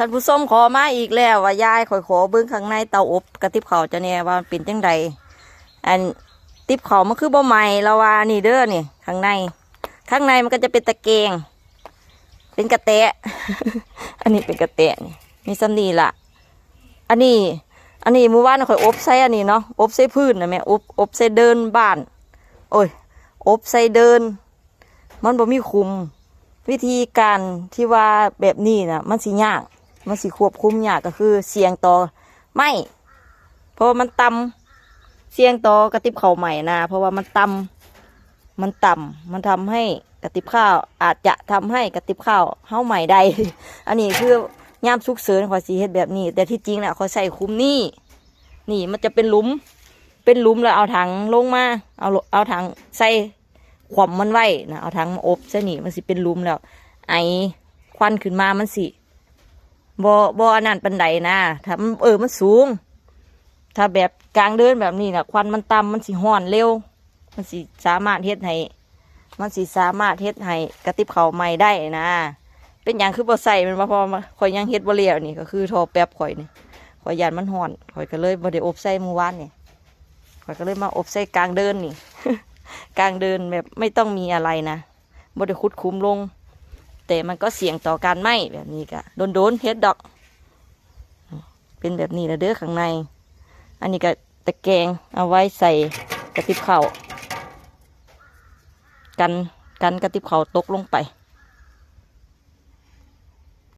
ท่านผู้ชมขอมาอีกแล้วว่ายายขอยขอเบิ้งข้างในเตาอบกระติบเขาจะเนี่ยว่ามันเป็นจังใดอันติบเขามันคือบ่ใหม่ล้วว่านี่เด้อนี่ข้างใน ข้างในมันก็จะเป็นตะเกียงเป็นกระแตะ อันนี้เป็นกระแตะนี่มีสำนีละอันนี้อันนี้มื่อวานข่อยอบใส่อันนี้เนาะอบใส่พื้นนะแม่อบอบใส่เดินบ้าน โอ้ย อบใส่เดิน มันบ่มีคุม วิธีการที่ว่าแบบนี้นะมันสิยาก มันสิควบคุมยากก็คือเสียงต่อไม่เพราะว่ามันต่ำเสียงต่อกระติบข้าวใหม่นะเพราะว่ามันต่ำมันต่ำมันทำให้กระติบข้าวอาจจะทำให้กระติบข้าวเฮาใหม่ได้อันนี้คือย่ามสุกเสริญขอสีเฮ็ดแบบนี้ แต่ที่จริงน่ะขอใส่คุมนี่นี่มันจะเป็นหลุม เป็นหลุมแล้วเอาถังลงมาเอาเอาถังใส่ขวมมันไว้นะเอาถังมาอบซะนี่มันสิเป็นหลุมแล้ว ไอควันขึ้นมามันสิ บ่บ่อันนั้นปันไดนะถ้ามันเออมันสูง ถ้าแบบกลางเดินแบบนี้นะควันมันต่ำมันสิห้อนเร็ว มันสิสามารถเฮ็ดให้มันสิสามารถเฮ็ดให้กระติบเขาวใหม่ได้นะ เป็นอย่างคือบ่ใส่มันมาพอมาข่อยยังเฮ็ดบ่เลี้ยวนี่ก็คือทอแป๊บข่อยนี่ข่อยยานมันห้อนข่อยก็เลยบ่ได้อบใส่มือวานนี่ข่อยก็เลยมาอบใส่กลางเดินนี่ กลางเดินแบบไม่ต้องมีอะไรนะบ่ได้คุดคุ้มลง แต่มันก็เสี่ยงต่อการไหม้แบบนี้ก็โดนโดนเฮ็ดดอก เป็นแบบนี้แล้วเด้อข้างใน อันนี้ก็ตะแกรงเอาไว้ใส่กระติบเข่ากันกันกระติบเข่าตกลงไป